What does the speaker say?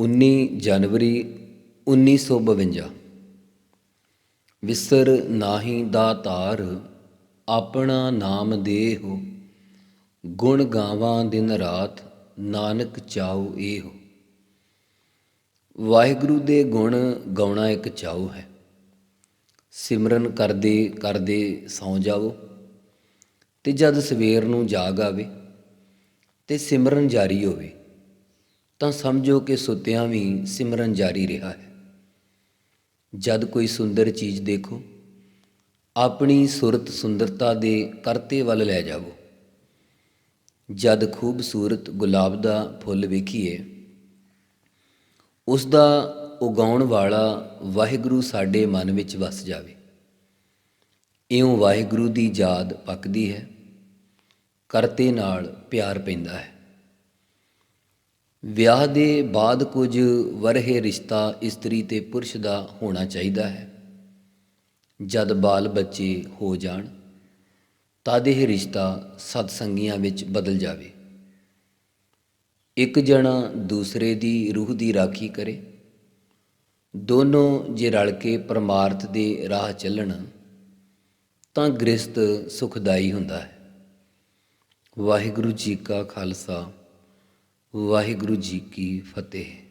19 ਜਨਵਰੀ 1952 ਵਿਸਰ ਨਾਹੀ ਦਾਤਾਰ ਆਪਣਾ ਨਾਮ ਦੇਹੁ, ਗੁਣ ਗਾਵਾਂ ਦਿਨ ਰਾਤ, ਨਾਨਕ ਚਾਉ ਏਹੁ। ਵਾਹਿਗੁਰੂ ਦੇ ਗੁਣ ਗਾਉਣਾ ਇੱਕ ਚਾਉ ਹੈ। ਸਿਮਰਨ ਕਰਦੇ ਕਰਦੇ ਸੌ ਜਾਵੋ, ਤੇ ਜਦ ਸਵੇਰ ਨੂੰ ਜਾਗ ਆਵੇ, ਤੇ ਸਿਮਰਨ ਜਾਰੀ ਹੋਵੇ ਤਾਂ ਸਮਝੋ ਕਿ ਸੁੱਤਿਆਂ ਵੀ ਸਿਮਰਨ ਜਾਰੀ ਰਿਹਾ ਹੈ। ਜਦ ਕੋਈ ਸੁੰਦਰ ਚੀਜ਼ ਦੇਖੋ, ਆਪਣੀ ਸੁਰਤ ਸੁੰਦਰਤਾ ਦੇ ਕਰਤੇ ਵੱਲ ਲੈ ਜਾਵੋ। ਜਦ ਖੂਬਸੂਰਤ ਗੁਲਾਬ ਦਾ ਫੁੱਲ ਵੇਖੀਏ, ਉਸ ਦਾ ਉਗਾਉਣ ਵਾਲਾ ਵਾਹਿਗੁਰੂ ਸਾਡੇ ਮਨ ਵਿੱਚ ਵਸ ਜਾਵੇ। ਇਉਂ ਵਾਹਿਗੁਰੂ ਦੀ ਯਾਦ ਪੱਕਦੀ ਹੈ, ਕਰਤੇ ਨਾਲ ਪਿਆਰ ਪੈਂਦਾ ਹੈ। ਵਿਆਹ ਦੇ ਬਾਅਦ ਕੁਝ ਵਰਹੇ ਰਿਸ਼ਤਾ ਇਸਤਰੀ ਤੇ ਪੁਰਸ਼ ਦਾ ਹੋਣਾ ਚਾਹੀਦਾ ਹੈ। ਜਦ ਬਾਲ ਬੱਚੇ ਹੋ ਜਾਣ, ਤਦ ਇਹ ਰਿਸ਼ਤਾ ਸਤਸੰਗੀਆਂ ਵਿੱਚ ਬਦਲ ਜਾਵੇ। ਇੱਕ ਜਣਾ ਦੂਸਰੇ ਦੀ ਰੂਹ ਦੀ ਰਾਖੀ ਕਰੇ। ਦੋਨੋਂ ਜੇ ਰਲ ਕੇ ਪਰਮਾਰਥ ਦੇ ਰਾਹ ਚੱਲਣ, ਤਾਂ ਗ੍ਰਸਤ ਸੁਖਦਾਈ ਹੁੰਦਾ ਹੈ। ਵਾਹਿਗੁਰੂ ਜੀ ਕਾ ਖਾਲਸਾ। ਵਾਹਿਗੁਰੂ ਜੀ ਕੀ ਫਤਿਹ।